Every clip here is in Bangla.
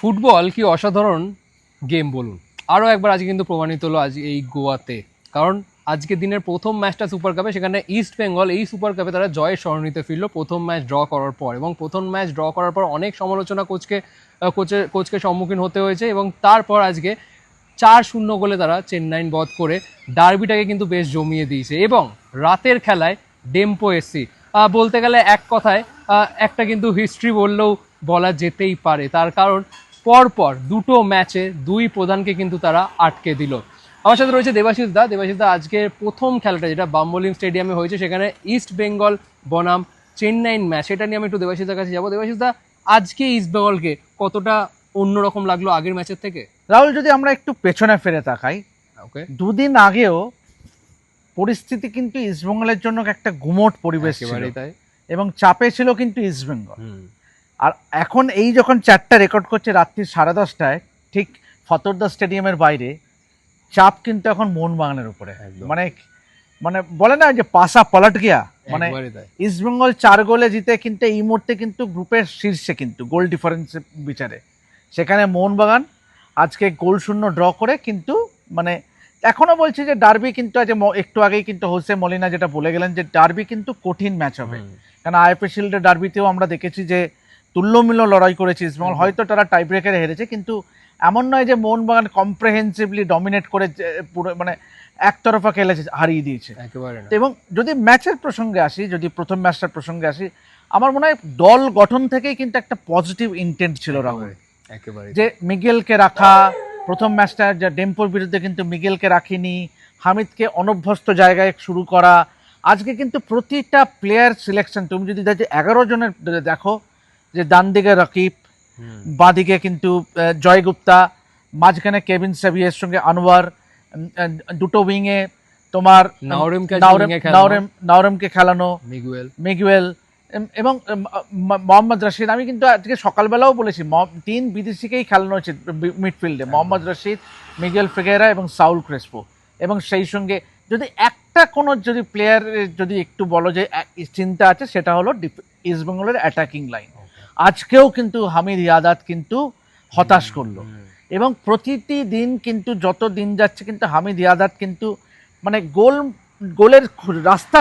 ফুটবল কি অসাধারণ গেম বলুন। আরও একবার আজকে কিন্তু প্রমাণিত হলো আজ এই গোয়াতে। কারণ আজকে দিনের প্রথম ম্যাচটা সুপার কাপে সেখানে ইস্ট বেঙ্গল এই সুপার কাপে তারা জয়ের স্মরণীতে ফিরলো প্রথম ম্যাচ ড্র করার পর। এবং প্রথম ম্যাচ ড্র করার পর অনেক সমালোচনা কোচকে কোচের কোচকে সম্মুখীন হতে হয়েছে এবং তারপর আজকে চার শূন্য গোলে তারা চেন্নাইন বধ করে ডার্বিটাকে কিন্তু বেশ জমিয়ে দিয়েছে। এবং রাতের খেলায় ডেম্পো এসসি বলতে গেলে এক কথায় একটা কিন্তু হিস্ট্রি বললেও বলা যেতেই পারে। তার কারণ পরপর দুটো ম্যাচে দুই প্রধানকে কিন্তু তারা আটকে দিল। আমার সাথে রয়েছে দেবাশিস দা। দেবাশিস দা আজকের প্রথম খেলাটা যেটা বাম্বোলিম স্টেডিয়ামে হয়েছে সেখানে ইস্ট বেঙ্গল বনাম চেন্নাইন ম্যাচ। সেটা নিয়ে আমি একটু দেবাশিস দার কাছে যাব। দেবাশিস দা আজকে ইস্ট বেঙ্গলকে কতটা অন্যরকম লাগল আগের ম্যাচের থেকে? রাহুল যদি আমরা একটু পেছনে ফিরে তাকাই ওকে। দুদিন আগেও পরিস্থিতি কিন্তু ইস্টবেঙ্গলের জন্য একটা গুমোট পরিবেশ ছিল। এবং চাপে ছিল কিন্তু ইস্টবেঙ্গল আর এখন এই যখন চারটা রেকর্ড করছে রাত্রি সাড়ে দশটায় ঠিক ফতরদা স্টেডিয়ামের বাইরে চাপ কিন্তু এখন মোহন বাগানের উপরে। মানে মানে বলে না যে পাশা পলট গিয়া মানে ইস্টবেঙ্গল চার গোলে জিতে কিন্তু এই মুহূর্তে কিন্তু গ্রুপের শীর্ষে কিন্তু গোল ডিফারেন্স বিচারে সেখানে মোহনবাগান আজকে গোল শূন্য ড্র করে কিন্তু মানে এখনও বলছি যে ডার্বি কিন্তু আজ একটু আগেই কিন্তু হোসে মলিনা যেটা বলে গেলেন যে ডার্বি কিন্তু কঠিন ম্যাচ হবে। কারণ আইপি শিল্ডের ডার্বিতেও আমরা দেখেছি যে তুল্যমিল্য লড়াই করেছে ইস্টবেঙ্গল হয়তো তারা টাই ব্রেকারে হেরেছে কিন্তু এমন নয় যে মোহনবাগান কম্প্রেহেন্সিভলি ডমিনেট করে পুরো মানে একতরফা খেলেছে হারিয়ে দিয়েছে। একেবারে এবং যদি ম্যাচের প্রসঙ্গে আসি যদি প্রথম ম্যাচটার প্রসঙ্গে আসি আমার মনে হয় দল গঠন থেকেই কিন্তু একটা পজিটিভ ইন্টেন্ট ছিল রাহুল। একেবারে। যে মিগেলকে রাখা প্রথম ম্যাচটা যা ডেম্পোর বিরুদ্ধে কিন্তু মিগেলকে রাখিনি হামিদকে অনভ্যস্ত জায়গায় শুরু করা। আজকে কিন্তু প্রতিটা প্লেয়ার সিলেকশন তুমি যদি দেখো এগারো জনের দেখো যে ডান দিকে রকিব হুম। বাঁ দিকে কিন্তু আহ, জয় গুপ্তা মাঝখানে কেভিন সেভিয়ের সঙ্গে আনোয়ার দুটো উইংয়ে তোমার নাওরেমকে খেলানো। নাওরেমকে খেলানো। মিগুয়েল। মিগুয়েল এবং মোহাম্মদ রশিদ। আমি কিন্তু আজকে সকালবেলাও বলেছি তিন বিদেশিকেই খেলানো হয়েছে মিডফিল্ডে। মোহাম্মদ রশিদ মিগুয়েল ফিগেরা এবং সাউল ক্রেসপো। এবং সেই সঙ্গে যদি একটা কোনো যদি প্লেয়ার যদি একটু বলো যে চিন্তা আছে সেটা হলো ইস্টবেঙ্গলের অ্যাটাকিং লাইন আজকেও কিন্তু হামিদ ইয়াদাত কিন্তু হতাশ করল। এবং প্রতিটি দিন কিন্তু যত দিন যাচ্ছে কিন্তু হামিদ ইয়াদাত কিন্তু মানে গোল গোলের রাস্তা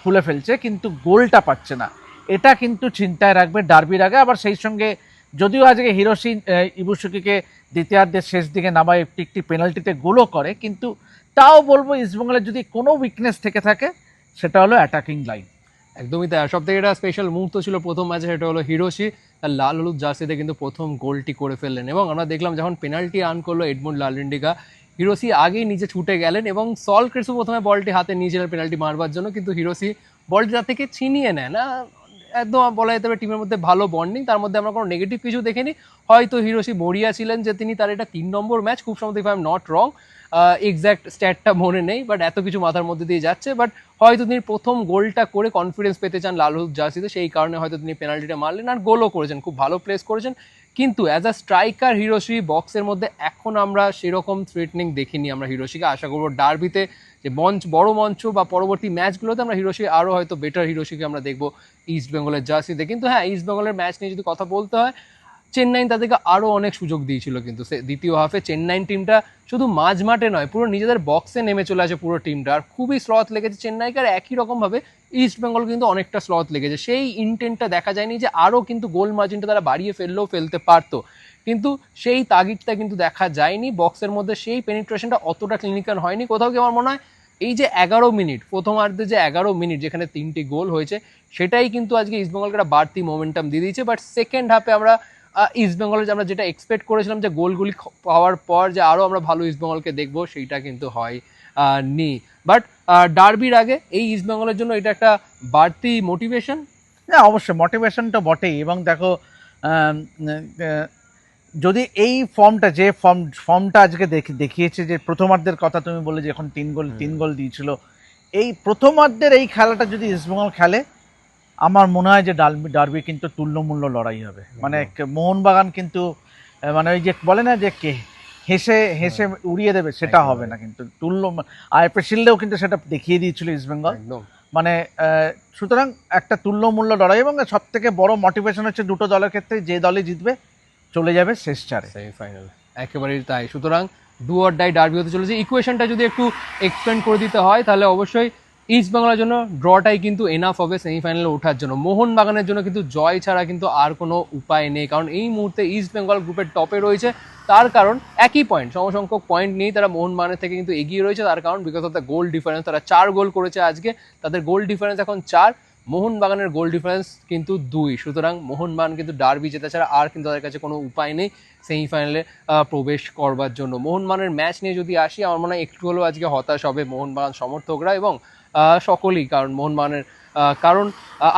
খুলে ফেলছে কিন্তু গোলটা পাচ্ছে না। এটা কিন্তু চিন্তায় রাখবে ডার্বির আগে। আবার সেই সঙ্গে যদিও আজকে হিরোশি ইবুসুকিকে দ্বিতীয়ার্ধের শেষ দিকে নামায় একটি একটি পেনাল্টিতে গোলও করে কিন্তু তাও বলব ইস্টবেঙ্গলের যদি কোনো উইকনেস থেকে থাকে সেটা হলো অ্যাটাকিং লাইন একদমই তাই। সব থেকে একটা স্পেশাল মুহূর্ত ছিল প্রথম ম্যাচে সেটা হলো হিরোশি। তার লাল হলুদ জার্সিতে কিন্তু প্রথম গোলটি করে ফেললেন। এবং আমরা দেখলাম যখন পেনাল্টি আর্ন করল এডমুন্ড লালরেন্ডিকা হিরোসি আগেই নিজে ছুটে গেলেন এবং সল ক্রিসু প্রথমে বলটি হাতে নিয়েছিলেন পেনাল্টি মারবার জন্য, কিন্তু হিরোসি বলটি তার থেকে ছিনিয়ে নেয়। না একদম বলা যেতে পারে টিমের মধ্যে ভালো বন্ডিং তার মধ্যে আমরা কোনো নেগেটিভ কিছু দেখিনি। হয়তো হিরোসি মরিয়া ছিলেন যে তিনি তার এটা তিন নম্বর ম্যাচ খুব সম্ভবত if I am not wrong exact স্ট্যাটটা মনে নেই বাট এত কিছু মাথার মধ্যে দিয়ে যাচ্ছে। বাট হয়তো তিনি প্রথম গোলটা করে কনফিডেন্স পেতে চান লাল জার্সিতে, সেই কারণে হয়তো তিনি পেনাল্টিটা মারলেন আর গোলও করেছেন, খুব ভালো প্লেস করেছেন। কিন্তু অ্যাজ আ স্ট্রাইকার হিরোশি বক্সের মধ্যে এখন আমরা সেরকম থ্রেটনিং দেখিনি আমরা হিরোশিকে আশা করব ডার্বিতে যে মঞ্চ, বড় মঞ্চ বা পরবর্তী ম্যাচগুলোতে আমরা হিরোশি আরও হয়তো বেটার হিরোশিকে আমরা দেখব ইস্ট বেঙ্গলের জার্সিতে কিন্তু হ্যাঁ ইস্ট বেঙ্গলের ম্যাচ নিয়ে যদি কথা বলতে হয় চেন্নাই তাদেরকে আরও অনেক সুযোগ দিয়েছিল কিন্তু সে দ্বিতীয় হাফে চেন্নাইন টিমটা শুধু মাঝ মাঠে নয়, পুরো নিজেদের বক্সে নেমে চলে আসে পুরো টিমটা আর খুবই স্লথ লেগেছে চেন্নাইকে আর একই রকমভাবে ইস্ট বেঙ্গল কিন্তু অনেকটা স্লথ লেগেছে। সেই ইন্টেন্টটা দেখা যায়নি যে আরও কিন্তু গোল মার্জিনটা তারা বাড়িয়ে ফেললেও ফেলতে পারতো। কিন্তু সেই তাগিদটা কিন্তু দেখা যায়নি। বক্সের মধ্যে সেই পেনিট্রেশনটা অতটা ক্লিনিক্যাল হয়নি। কোথাও কি আমার মনে হয় এই যে এগারো মিনিট প্রথমার্ধে যে এগারো মিনিট যেখানে তিনটি গোল হয়েছে, সেটাই কিন্তু আজকে ইস্টবেঙ্গলকে একটা বাড়তি মোমেন্টাম দিয়ে দিয়েছে। বাট সেকেন্ড হাফে আমরা ইস্টবেঙ্গলের আমরা যেটা এক্সপেক্ট করেছিলাম যে গোলগুলি পাওয়ার পর যে আরও আমরা ভালো ইস্টবেঙ্গলকে দেখব, সেইটা কিন্তু হয় নি। বাট ডার্বির আগে এই ইস্টবেঙ্গলের জন্য এটা একটা বাড়তি মোটিভেশন না, অবশ্যই মোটিভেশন তো বটেই। এবং দেখো যদি এই ফর্মটা যে ফর্ম ফর্মটা আজকে দেখি দেখিয়েছে যে প্রথমার্ধের কথা তুমি বলে যে এখন তিন গোল তিন গোল দিয়েছিল এই প্রথমার্ধের এই খেলাটা যদি ইস্টবেঙ্গল খেলে আমার মনে হয় যে ডালবি ডার্বি কিন্তু তুল্যমূল্য লড়াই হবে। মানে মোহনবাগান কিন্তু মানে ওই যে বলে না যে কে হেসে হেসে উড়িয়ে দেবে সেটা হবে না কিন্তু তুল্য আইপি শিল্ডেও কিন্তু সেটা দেখিয়ে দিয়েছিল ইস্টবেঙ্গল মানে সুতরাং একটা তুল্যমূল্য লড়াই এবং সব থেকে বড় মোটিভেশন হচ্ছে দুটো দলের ক্ষেত্রে যে দলে জিতবে চলে যাবে শেষ চারে। সেমিফাইনাল। একেবারেই তাই। সুতরাং ডু অর ডাই ডার্বি হতে চলেছে। ইকুয়েশনটা যদি একটু এক্সপ্লেন করে দিতে হয়, তাহলে অবশ্যই ইস্ট বাংলার জন্য ড্রটাই কিন্তু এনাফ হবে সেমিফাইনালে ওঠার জন্য। মোহনবাগানের জন্য কিন্তু জয় ছাড়া কিন্তু আর কোনো উপায় নেই। কারণ এই মুহূর্তে ইস্ট বেঙ্গল গ্রুপের টপে রয়েছে। তার কারণ একই পয়েন্ট সমসংখ্যক পয়েন্ট নিয়েই তারা মোহনবাগানের থেকে কিন্তু এগিয়ে রয়েছে। তার কারণ because of the goal difference তারা চার গোল করেছে আজকে। তাদের গোল ডিফারেন্স এখন চার। মোহনবাগানের গোল ডিফারেন্স কিন্তু দুই। সুতরাং মোহনবাগান কিন্তু ডার্বি জেতা ছাড়া আর কিন্তু তাদের কাছে কোনো উপায় নেই সেমিফাইনালে প্রবেশ করবার জন্য। মোহনবাগানের ম্যাচ নিয়ে যদি আসি, আমার মনে হয় একটু হলেও আজকে হতাশ হবে মোহনবাগান সমর্থকরা এবং সকলেই। কারণ মোহনবাগানের কারণ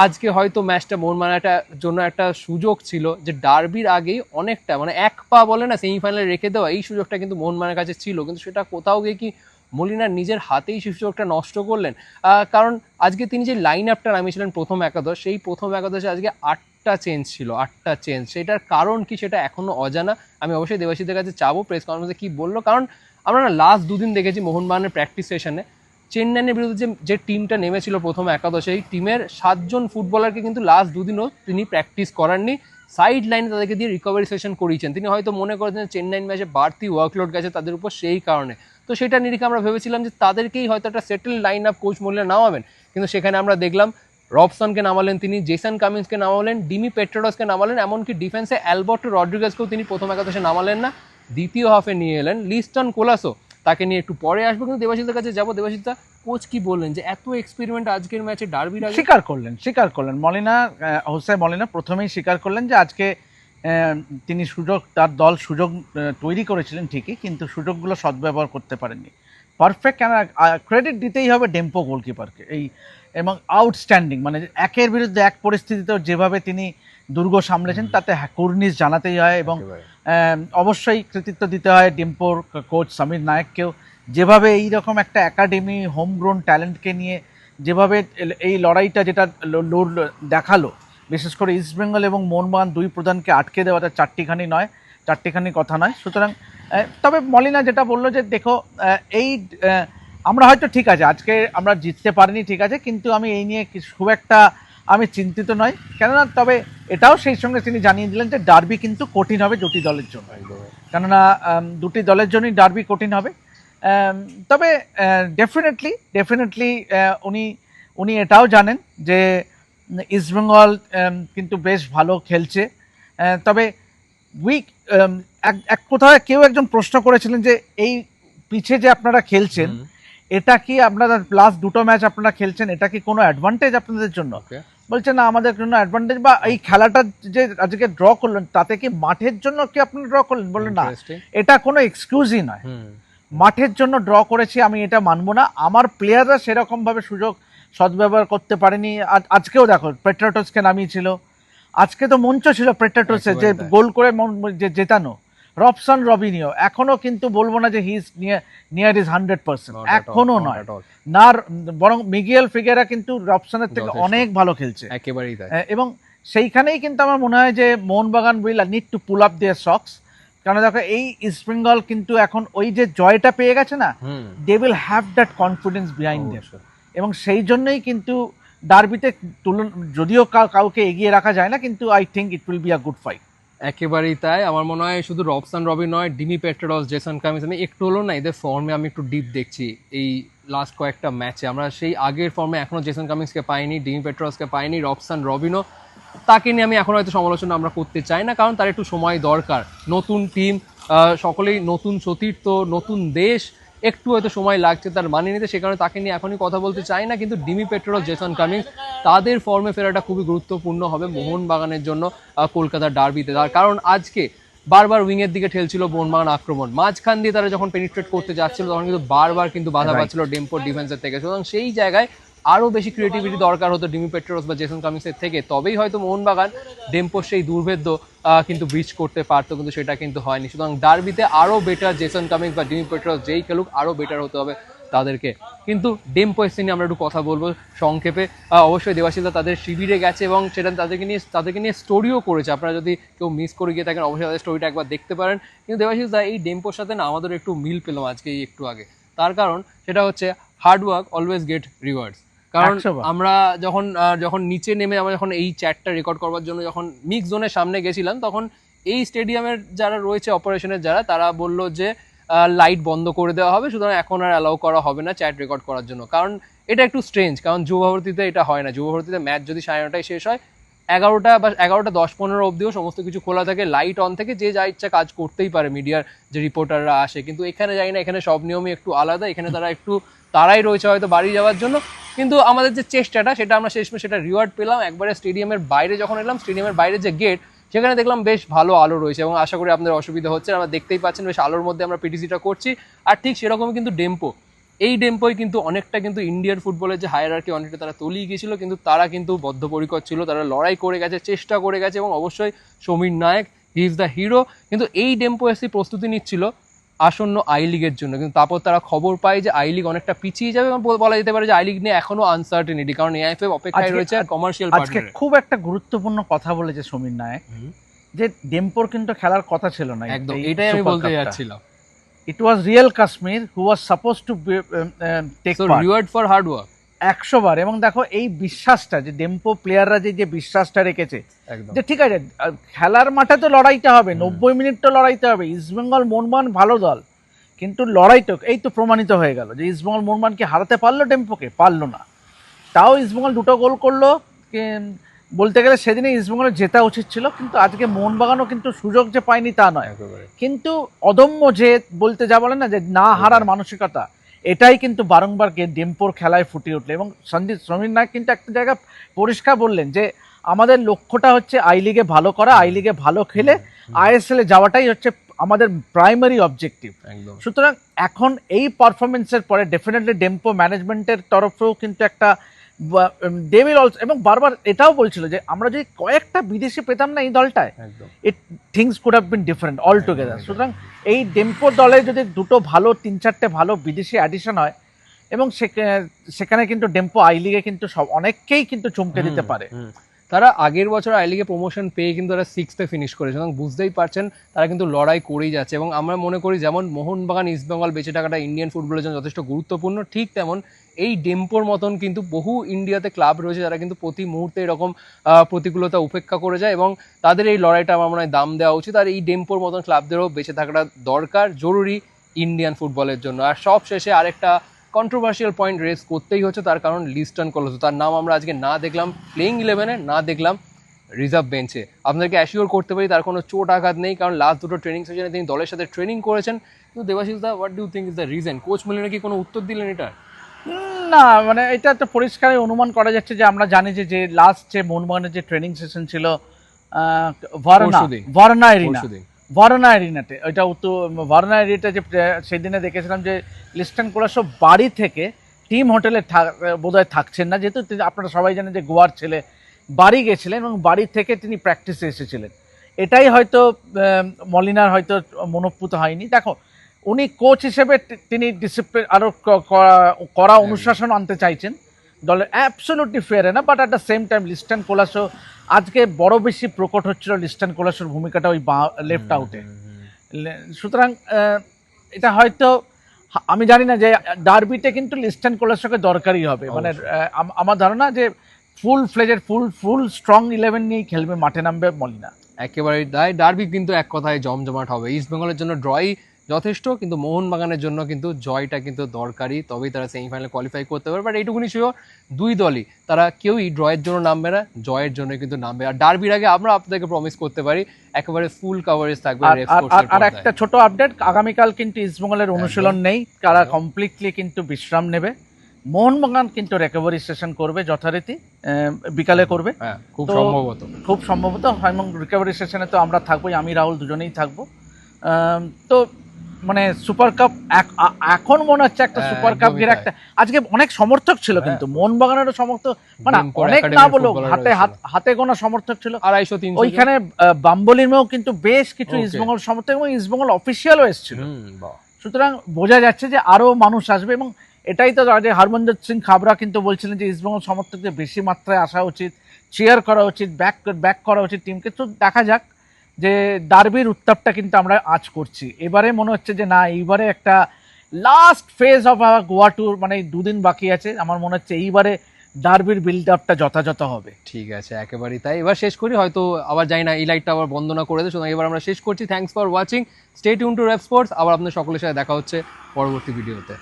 আজকে হয়তো ম্যাচটা মোহনবাগানের জন্য একটা সুযোগ ছিল যে ডার্বির আগেই অনেকটা মানে এক পা বলে না সেমিফাইনালে রেখে দেওয়া, এই সুযোগটা কিন্তু মোহনবাগানের কাছে ছিল। কিন্তু সেটা কোথাও গিয়ে কি মলিনার নিজের হাতেই সুযোগটা নষ্ট করলেন। কারণ আজকে তিনি যে লাইন আপটা নামিয়েছিলেন প্রথম একাদশ, সেই প্রথম একাদশে আজকে আটটা চেঞ্জ ছিল, আটটা চেঞ্জ সেটার কারণ কি সেটা এখনও অজানা। আমি অবশ্যই দেবাশীদের কাছে চাবো প্রেস কনফারেন্সে কি বলল। কারণ আমরা না লাস্ট দুদিন দেখেছি মোহনবাগানের প্র্যাকটিস সেশনে চেন্নাইয়ের বিরুদ্ধে যে যে টিমটা নেমেছিল প্রথম একাদশে, এই টিমের সাতজন ফুটবলারকে কিন্তু লাস্ট দুদিনও তিনি প্র্যাকটিস করাননি। সাইড লাইনে তাদেরকে দিয়ে রিকভারি সেশন করিয়েছেন। তিনি হয়তো মনে করেছেন চেন্নাই ম্যাচে বাড়তি ওয়ার্কলোড গেছে তাদের উপর সেই কারণে। তো সেটা নিরিখে আমরা ভেবেছিলাম যে তাদেরকেই হয়তো একটা সেটেল লাইন আপ কোচ মূল্যে নামাবেন। কিন্তু সেখানে আমরা দেখলাম রবসনকে নামালেন তিনি, জেসন কামিন্সকে নামালেন, ডিমি পেট্রোডসকে নামালেন, এমনকি ডিফেন্সে অ্যালবার্টো রড্রিগাসকেও তিনি প্রথম একাদশে নামালেন না, দ্বিতীয় হাফে নিয়ে এলেন। লিস্টন কোলাসো, তাকে নিয়ে একটু পরে আসব, কিন্তু দেবাশিসের কাছে যাব। দেবাশিসদা কোচ কি বললেন যে এত এক্সপেরিমেন্ট আজকের ম্যাচে ডার্বির স্বীকার করলেন স্বীকার করলেন। মলিনা হোসে মলিনা প্রথমেই স্বীকার করলেন যে আজকে তিনি সুযোগ তার দল সুযোগ তৈরি করেছিলেন ঠিকই কিন্তু সুযোগগুলো সদ্ব্যবহার করতে পারেননি। পারফেক্ট কেন ক্রেডিট দিতেই হবে ডেম্পো গোলকিপারকে এই এবং আউটস্ট্যান্ডিং মানে একের বিরুদ্ধে এক পরিস্থিতিতেও যেভাবে তিনি দুর্গ সামলেছেন তাতে কুর্নিশ জানাতেই হয় এবং অবশ্যই কৃতিত্ব দিতে হয় ডিম্পোর কোচ সমীর নায়ককেও যেভাবে এই রকম একটা একাডেমি হোমগ্রোন ট্যালেন্টকে নিয়ে যেভাবে এই লড়াইটা যেটা দেখাল বিশেষ করে ইস্টবেঙ্গল এবং মোহনবাগান দুই প্রধানকে আটকে দেওয়াটা চারটিখানি নয়, চারটিখানি কথা নয়। সুতরাং তবে মলিনা যেটা বলল যে দেখো এই আমরা হয়তো ঠিক আছে, আজকে আমরা জিততে পারিনি ঠিক আছে, কিন্তু আমি এই নিয়ে খুব একটা আমি চিন্তিত নয় কেননা তবে এটাও সেই সঙ্গে তিনি জানিয়ে দিলেন যে ডার্বি কিন্তু কঠিন হবে দুটি দলের জন্য। কেননা দুটি দলের জন্যই ডার্বি কঠিন হবে। তবে ডেফিনেটলি ডেফিনেটলি উনি উনি এটাও জানেন যে ইস্টবেঙ্গল কিন্তু বেশ ভালো খেলছে। তবে উইক এক কোথাও কেউ একজন প্রশ্ন করেছিলেন যে এই পিছে যে আপনারা খেলছেন এটা কি আপনারা লাস্ট দুটো ম্যাচ আপনারা খেলছেন এটা কি কোনো অ্যাডভান্টেজ আপনাদের জন্য? বলছে না আমাদের জন্য অ্যাডভান্টেজ বা এই খেলাটা যে আজকে ড্র করলেন তাতে কি মাঠের জন্য কি আপনি ড্র করলেন? বললেন না এটা কোনো এক্সকিউজই নয়। মাঠের জন্য ড্র করেছি আমি এটা মানবো না। আমার প্লেয়াররা সেরকমভাবে সুযোগ সদ্ব্যবহার করতে পারেনি। আজ- আজকেও দেখো পেট্রাটোসকে নামিয়েছিল আজকে তো মঞ্চ ছিল পেট্রাটোসে যে গোল করে মন- যে জেতানো। রবসন রবিনিও এখনও কিন্তু বলব না যে he is near is hundred percent Not at all, এখনও নয়. না বরং মিগিয়েল ফিগেরা কিন্তু রবসনের থেকে অনেক ভালো খেলছে। একেবারেই এবং সেইখানেই কিন্তু আমার মনে হয় যে Mohun Bagan will need to pull up their socks কারণ দেখো এই ইস্ট বেঙ্গল কিন্তু এখন ওই যে জয়টা পেয়ে গেছে না they will have that confidence behind অবশ্যই। এবং সেই জন্যই কিন্তু ডার্বিতে তুলন, যদিও কাউ- কাউকে এগিয়ে রাখা যায় না, কিন্তু I think it will be a good fight একেবারেই তাই। আমার মনে হয় শুধু রবসান রবি নয় ডিমি পেট্রোডস জেসন কামিস আমি একটু হলো না, এদের ফর্মে আমি একটু ডিপ দেখছি এই লাস্ট কয়েকটা ম্যাচে আমরা সেই আগের ফর্মে এখনও জেসন কামিন্সকে পাইনি ডিমি পেট্রোসকে পাইনি রবসান রবিনও তাকে নিয়ে আমি এখন হয়তো সমালোচনা আমরা করতে চাই না, কারণ তার একটু সময় দরকার। নতুন টিম সকলেই নতুন সতীর্থ, নতুন দেশ একটু হয়তো সময় লাগছে তার মানিয়ে নিতে সে কারণে তাকে নিয়ে এখনই কথা বলতে চাই না কিন্তু ডিমি পেট্রোল জেসন কামিংস তাদের ফর্মে ফেরাটা খুবই গুরুত্বপূর্ণ হবে মোহনবাগানের জন্য কলকাতার ডার্বিতে তার কারণ আজকে বারবার উইংয়ের দিকে ঠেলছিল মোহনবাগান আক্রমণ। মাঝখান দিয়ে তারা যখন পেনিট্রেট করতে যাচ্ছিল তখন কিন্তু বারবার কিন্তু বাধা. পাচ্ছিল ডেম্পোর ডিফেন্সের থেকে। সুতরাং সেই জায়গায় আরও বেশি ক্রিয়েটিভিটি দরকার হতো ডিমি পেট্রোস বা জেসন কামিংসের থেকে। তবেই হয়তো মোহনবাগান ডেম্পোর সেই দুর্ভেদ্য কিন্তু ব্রিজ করতে পারতো, কিন্তু সেটা কিন্তু হয়নি। সুতরাং ডার্বিতে আরও বেটার জেসন কামিংস বা ডিমি পেট্রোস যেই খেলুক আরও বেটার হতে হবে তাদেরকে। কিন্তু ডেম্পো এসে নিয়ে আমরা একটু কথা বলব সংক্ষেপে। অবশ্যই দেবাশিসদা তাদের শিবিরে গেছে এবং সেটা তাদেরকে নিয়ে তাদেরকে নিয়ে স্টোরিও করেছে। আপনারা যদি কেউ মিস করে গিয়ে থাকেন, অবশ্যই তাদের স্টোরিটা একবার দেখতে পারেন। কিন্তু দেবাশিসদা এই ডেম্পোর সাথে না আমাদের একটু মিল পেলাম আজকে একটু আগে। তার কারণ সেটা হচ্ছে হার্ডওয়ার্ক অলওয়েজ গেট রিওয়ার্ডস কারণ আমরা যখন যখন নিচে নেমে আমরা যখন এই চ্যাটটা রেকর্ড করবার জন্য যখন মিক্স জোনের সামনে গেছিলাম তখন এই স্টেডিয়ামের যারা রয়েছে অপারেশনের যারা তারা বলল যে লাইট বন্ধ করে দেওয়া হবে সুতরাং এখন আর অ্যালাউ করা হবে না চ্যাট রেকর্ড করার জন্য। কারণ এটা একটু স্ট্রেঞ্জ কারণ যুবভারতীতে এটা হয় না। যুবভারতীতে ম্যাচ যদি সাড়ে নটায় শেষ হয় এগারোটা বা এগারোটা দশ পনেরো অবধিও সমস্ত কিছু খোলা থাকে লাইট অন থেকে যে যা ইচ্ছা কাজ করতেই পারে মিডিয়ার যে রিপোর্টাররা আসে। কিন্তু এখানে যাই না এখানে সব নিয়মই একটু আলাদা। এখানে তারা একটু তারাই রয়েছে হয়তো বাড়ি যাওয়ার জন্য। কিন্তু আমাদের যে চেষ্টাটা, সেটা আমরা শেষমেশ সেটা রিওয়ার্ড পেলাম। একবারে স্টেডিয়ামের বাইরে যখন এলাম, স্টেডিয়ামের বাইরে যে গেট সেখানে দেখলাম বেশ ভালো আলো রয়েছে এবং আশা করি আপনাদের অসুবিধা হচ্ছে আমরা দেখতেই পাচ্ছেন বেশ আলোর মধ্যে আমরা পিটিসিটা করছি। আর ঠিক সেরকমই কিন্তু ডেম্পো এই ডেম্পোই কিন্তু অনেকটা কিন্তু ইন্ডিয়ার ফুটবলের যে হায়ারার্কি অনেকটা তারা তলিয়ে গিয়েছিল, কিন্তু তারা কিন্তু বদ্ধপরিকর ছিল। তারা লড়াই করে গেছে, চেষ্টা করে গেছে এবং অবশ্যই Samir Nayak he is the hero কিন্তু এই ডেম্পো এসি প্রস্তুতি নিচ্ছিল। আসন্ন আই লিগের জন্য। কিন্তু তারপর তারা খবর পায় যে আই লিগ অনেকটা পিছিয়ে যাবে এবং বলা যেতে পারে যে আই লিগ নিয়ে এখনও আনসার্টেনিটি কারণ এআইএফএফ অপেক্ষায় রয়েছে কমার্শিয়াল আজকে খুব একটা গুরুত্বপূর্ণ কথা বলেছে সমীর নায়ক যে ডেম্পোর কিন্তু খেলার কথা ছিল না একদম এটাই আমি বলতে যাচ্ছিলাম। It was real Kashmir who was supposed to take reward for hard work একশো বার। এবং দেখো এই বিশ্বাসটা যে ডেম্পো প্লেয়াররা যে যে বিশ্বাসটা রেখেছে যে ঠিক আছে খেলার মাঠে তো লড়াইতে হবে নব্বই মিনিট তো লড়াইতে হবে। ইস্টবেঙ্গল মোহনবাগান ভালো দল কিন্তু লড়াই তো এই তো প্রমাণিত হয়ে গেল যে ইস্টবেঙ্গল মোহনবাগানকে হারাতে পারল ডেম্পোকে পারল না। তাও ইস্টবেঙ্গল দুটো গোল করল বলতে গেলে সেদিনে ইস্টবেঙ্গলের জেতা উচিত ছিল কিন্তু আজকে মোহনবাগানও কিন্তু সুযোগ যে পায়নি তা নয়। কিন্তু অদম্য যে বলতে যা বলে না যে না হারার মানসিকতা এটাই কিন্তু বারংবার গে- ডেম্পোর খেলায় ফুটে উঠল। এবং সন্দীপ সমীর নায়ক কিন্তু একটা জায়গা পরিষ্কার বললেন যে আমাদের লক্ষ্যটা হচ্ছে আই লিগে ভালো করা আই লিগে ভালো খেলে আইএসএল এ যাওয়াটাই হচ্ছে আমাদের প্রাইমারি অবজেক্টিভ একদম। সুতরাং এখন এই পারফরমেন্সের পরে ডেফিনেটলি ডেম্পো ম্যানেজমেন্টের তরফেও কিন্তু একটা ডেভিল অলসো এবং বারবার এটাও বলছিল যে আমরা যদি কয়েকটা বিদেশি পেতাম না এই দলটায় it things could have been different all together সুতরাং এই ডেম্পোর দলে যদি দুটো ভালো তিন চারটে ভালো বিদেশি অ্যাডিশন হয় এবং সেখানে কিন্তু ডেম্পো আই লিগে কিন্তু সব অনেককেই কিন্তু চমকে দিতে পারে। তারা আগের বছর আই লিগে প্রমোশন পেয়ে কিন্তু তারা সিক্সথে ফিনিশ করেছে। এবং বুঝতেই পারছেন তারা কিন্তু লড়াই করেই যাচ্ছে। এবং আমরা মনে করি যেমন মোহনবাগান ইস্টবেঙ্গল বেঁচে থাকাটা ইন্ডিয়ান ফুটবলের জন্য যথেষ্ট গুরুত্বপূর্ণ ঠিক তেমন এই ডেম্পোর মতন কিন্তু বহু ইন্ডিয়াতে ক্লাব রয়েছে যারা কিন্তু প্রতি মুহূর্তে এরকম প্রতিকূলতা উপেক্ষা করে যায় এবং তাদের এই লড়াইটা আমার মনে হয় দাম দেওয়া উচিত। আর এই ডেম্পোর মতন ক্লাবদেরও বেঁচে থাকাটা দরকার জরুরি ইন্ডিয়ান ফুটবলের জন্য। আর সব শেষে আরেকটা কন্ট্রোভার্সিয়াল পয়েন্ট রেস করতেই হচ্ছে, তার কারণ লিস্টন কলস তার নাম আমরা আজকে না দেখলাম প্লেইং ইলেভেনে না দেখলাম রিজার্ভ বেঞ্চে আপনাদেরকে অ্যাসিওর করতে পারি তার কোনো চোট আঘাত নেই, কারণ লাস্ট দুটো ট্রেনিং সেশনে তিনি দলের সাথে ট্রেনিং করেছেন। কিন্তু Debashis da what do think is the reason coach মিলে কি কোনো উত্তর দিলেন এটা না মানে এটা তো পরিষ্কারই অনুমান করা যাচ্ছে যে আমরা জানি যে যে লাস্ট যে মোহনবাগানের যে ট্রেনিং সেশন ছিল ভারনা ভারনা এরিনা ভারনা এরিনাতে ওইটা উত্তর ভারনা এরিনাতে যে সেদিনে দেখেছিলাম যে লিস্টন কোলাসো বাড়ি থেকে টিম হোটেলে বোধহয় থাকছেন না যেহেতু আপনারা সবাই জানেন যে গোয়ার ছেলে বাড়ি গেছিলেন এবং বাড়ি থেকে তিনি প্র্যাকটিসে এসেছিলেন। এটাই হয়তো মলিনার হয়তো মনোপুত হয়নি। দেখো উনি কোচ হিসেবে তিনি ডিসিপ্লিন আরও করা অনুশাসন আনতে চাইছেন। দলের অ্যাবসোলুটলি ফেয়ার না but at the same time Liston Colaco আজকে বড় বেশি প্রকট হচ্ছিল লিস্টন কোলাসোর ভূমিকাটা ওই বা লেফট আউটে লে- সুতরাং এটা হয়তো আমি জানি না যে ডার্বিতে কিন্তু লিস্টন কোলাসোকে দরকারই হবে। মানে আমার ধারণা যে ফুল ফ্লেজের ফুল ফুল স্ট্রং ইলেভেন নিয়েই খেলবে মাঠে নামবে মলিনা। একেবারেই তাই ডার্বি কিন্তু এক কথায় জমজমাট হবে। ইস্ট বেঙ্গলের জন্য ড্রই যথেষ্ট কিন্তু মোহনবাগানের জন্য কিন্তু জয়টা কিন্তু দরকারি। তবেই তারা সেমিফাইনালে কোয়ালিফাই করতে পারবে। বাট এইটুকুনি ছিল দুই দলই তারা কেউই ড্রয়ের জন্য নামবে না জয়ের জন্য কিন্তু নামবে। আর ডার্বির আগে আমরা আপনাদেরকে প্রমিস করতে পারি একেবারে ফুল কভারেজ থাকবে আর। একটা ছোট আপডেট আগামীকাল কিন্তু ইস্টবেঙ্গলের অনুশীলন নেই তারা কমপ্লিটলি কিন্তু বিশ্রাম নেবে। মোহনবাগান কিন্তু রিকভারি সেশন করবে যথারীতি বিকালে করবে। হ্যাঁ খুব সম্ভবত। খুব সম্ভবত এবং রিকভারি সেশনে তো আমরা থাকবোই আমি রাহুল দুজনেই থাকব। তো মানে সুপার কাপ এখন মনে হচ্ছে একটা সুপার কাপ ঘিরে একটা আজকে অনেক সমর্থক ছিল হ্যাঁ। কিন্তু মোহনবাগানেরও সমর্থক মানে অনেক না বলো হাতে হাতে গোনা সমর্থক ছিল। আড়াইশো তিন ওইখানে বাম্বলিমেও কিন্তু বেশ কিছু ইস্টবেঙ্গল সমর্থক এবং ইস্টবেঙ্গল অফিসিয়ালও এসেছিল। সুতরাং বোঝা যাচ্ছে যে আরও মানুষ আসবে এবং এটাই তো যে হরমনজিৎ সিং খাবরা কিন্তু বলছিলেন যে ইস্টবেঙ্গল সমর্থকদের বেশি মাত্রায় আসা উচিত চেয়ার করা উচিত ব্যাক ব্যাক করা উচিত টিমকে তো দেখা যাক যে ডার্বির উত্তাপটা কিন্তু আমরা আজ করছি। এবারে মনে হচ্ছে যে না, এইবারে একটা last phase of our Goa tour মানে দুদিন বাকি আছে, আমার মনে হচ্ছে এইবারে ডার্বির বিল্ড আপটা যথাযথ হবে। ঠিক আছে, একেবারেই তাই। এবার শেষ করি, হয়তো আবার যাই না, এই লাইটটা আবার বন্ধ না করে দেয় সুতরাং এবার আমরা শেষ করছি। Thanks for watching stay tune to rep sports আবার আপনাদের সকলের সাথে দেখা হচ্ছে পরবর্তী ভিডিওতে